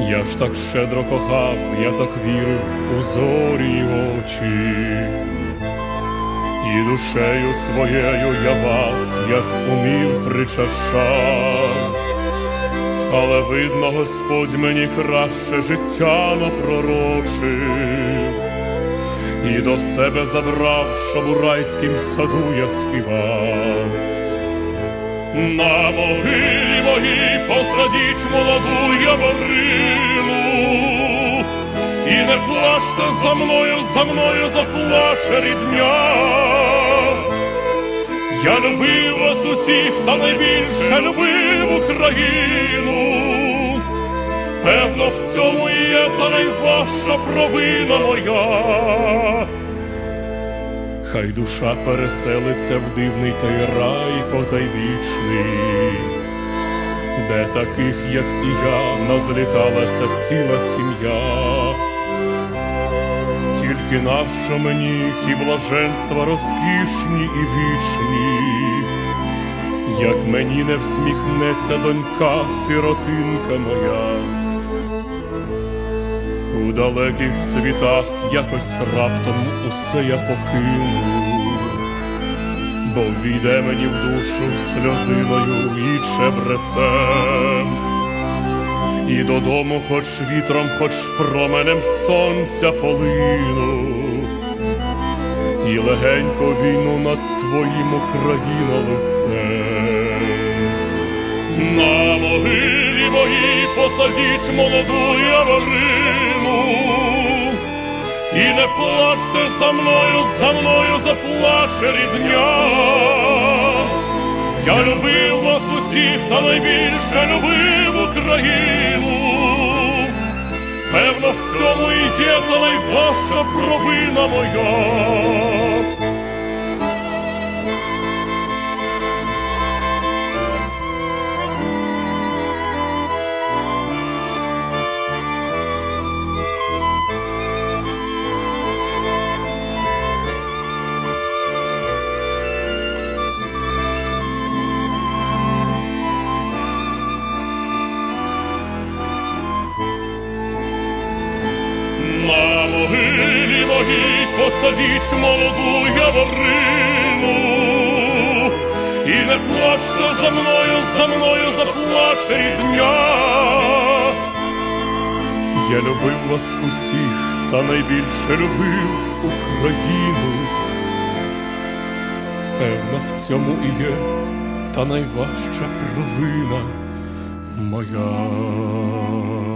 Я ж так щедро кохав, я так вірив у зорі очі, і душею своєю я вас, як умів, причащав, але видно, Господь мені краще життя напророчив, і до себе забрав, щоб у райськім саду я співав. На могилі моїй посадіть молоду і не плачте за мною, за мною заплаче рідня. Я любив вас усіх, та найбільше любив Україну. Певно, в цьому і є та найважча провина моя. Хай душа переселиться в дивний той рай потайбічний, де таких, як і я, назліталася ціла сім'я. Тільки нащо мені ті блаженства розкішні і вічні, як мені не всміхнеться донька, сиротинка моя. У далеких світах якось раптом усе я покину, бо війде мені в душу сльозиною і чебрецем, і додому, хоч вітром, хоч променем сонця полину, і легенько війну над твоїм Україна лицем. На могилі моїй посадіть молоду яворину, і не плачте за мною, за мною заплаче рідня. Я любив вас усіх, хто найбільше любив Україну. Певно, в цьому і є та найважча провина моя. На могилі моїй посадіть молоду яворину, і не плачте за мною, за мною заплаче рідня. Я любив вас усіх, та найбільше любив Україну. Певно, в цьому і є та найважча провина моя.